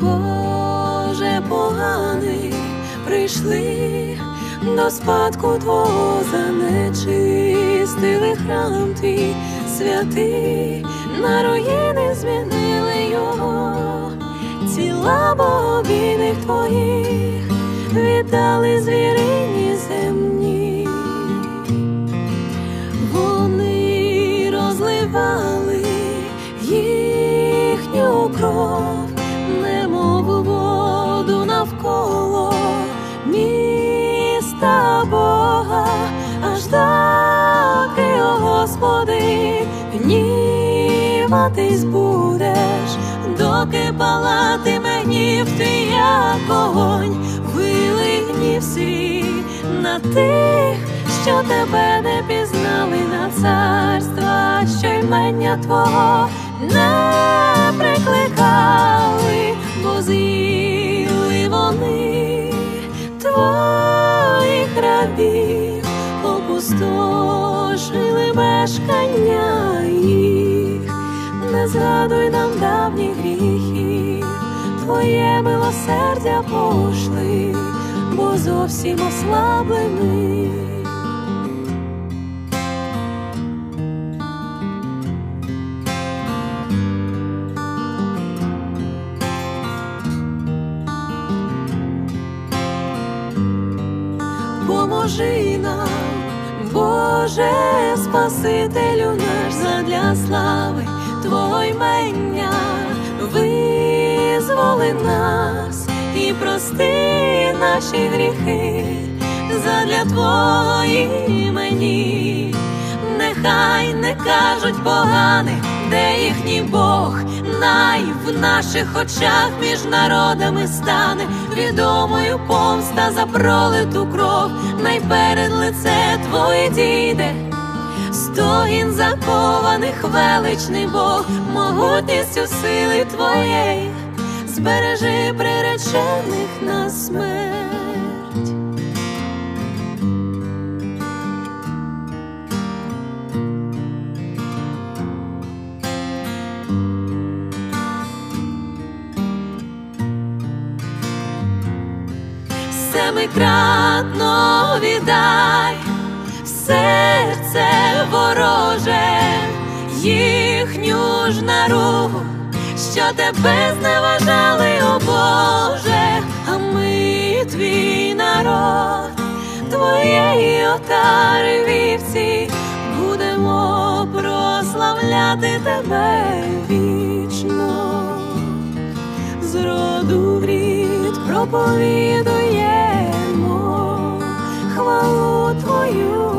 Боже поганий, прийшли до спадку Твого занечистили храм твій святий, на руїни змінили його, тіла богобійних твоїх віддали звір. Доки, о Господи, гніватись будеш, доки палатиме гнів твій як огонь, вилий гнів на тих, що тебе не пізнали на царства, що ймення твого не прикликали, опустошили мешкання їх, не згадуй нам давніх гріхів, твоє милосердя пошли, бо зовсім ослаблений. Поможи нам, Боже, Спасителю наш задля слави Твого ймення, визволи нас і прости наші гріхи задля Твого імені. Нехай не кажуть погане, де їхній Бог, най в наших очах між народами стане відомою помста за пролиту кров, най перед лице Твоє дійде. Стогін закованих величний Бог, могутністю сили Твоєї, збережи приречених на смерть. Семикратно віддай. Серце вороже, їхню ж наругу, що тебе зневажали, о Боже, а ми твій народ, твоєї отари вівці, будемо прославляти тебе вічно. З роду в рід проповідує you.